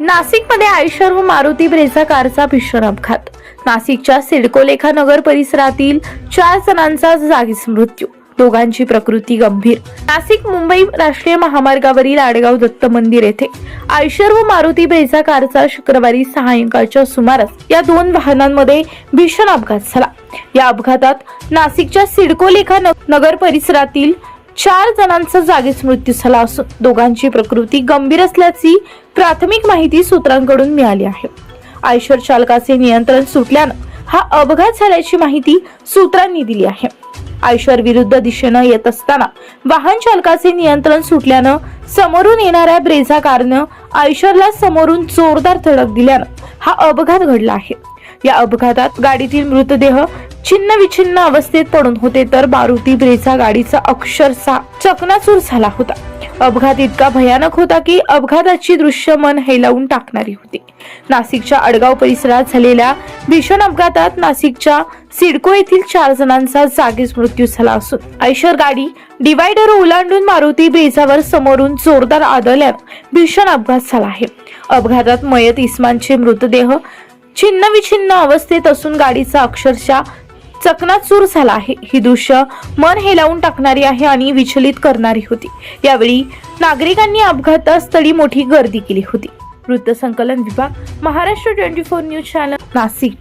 नाशिकमध्ये आयशर व मारुती ब्रेझा कारचा भीषण अपघात नाशिकच्या सिडकोलेखा नगर परिसरातील चार जणांचा जागीच मृत्यू. दोघांची प्रकृती गंभीर. नाशिक मुंबई राष्ट्रीय महामार्गावरील आडगाव दत्त मंदिर येथे आयशर व मारुती ब्रेझा कारचा शुक्रवारी सायंकाळच्या सुमारास या दोन वाहनांमध्ये भीषण अपघात झाला. या अपघातात नाशिकच्या सिडकोलेखा नगर परिसरातील चार जणांचा जागीच मृत्यू झाला असून दोघांची प्रकृती गंभीर असल्याची प्राथमिक माहिती सूत्रांकडून मिळाली आहे. आयशर चालकाचे नियंत्रण सुटल्यानं हा अपघात झाल्याची माहिती सूत्रांनी दिली आहे. आयशर विरुद्ध दिशेनं येत असताना वाहन चालकाचे नियंत्रण सुटल्यानं समोरून येणाऱ्या ब्रेझा कारनं आयशरला समोरून जोरदार धडक दिल्यानं हा अपघात घडला आहे. या अपघातात गाडीतील मृतदेह छिन्न विछिन्न अवस्थेत पडून होते तर मारुती ब्रेझा गाडीचा अक्षरशः चकनाचूर झाला होता. अपघात इतका भयानक होता की अपघाताची दृश्य मन हेलावून टाकणारी होती. नाशिकच्या अडगाव परिसरात झालेल्या भीषण अपघातात नाशिकच्या सिडको येथील चार जणांचा जागीच मृत्यू झाला असून ऐशर गाडी डिवायडर ओलांडून मारुती ब्रेझावर समोरून जोरदार आदळल्यानं भीषण अपघात झाला आहे. अपघातात मयत इस्मानचे मृतदेह छिन्न विछिन्न अवस्थेत असून गाडीचा अक्षरशः चकनाचूर झाला आहे. ही दृश्य मन हेलावून टाकणारी आहे आणि विचलित करणारी होती. यावेळी नागरिकांनी अपघातस्थळी मोठी गर्दी केली होती. वृत्तसंकलन विभाग Maharashtra twenty four news channel Nashik.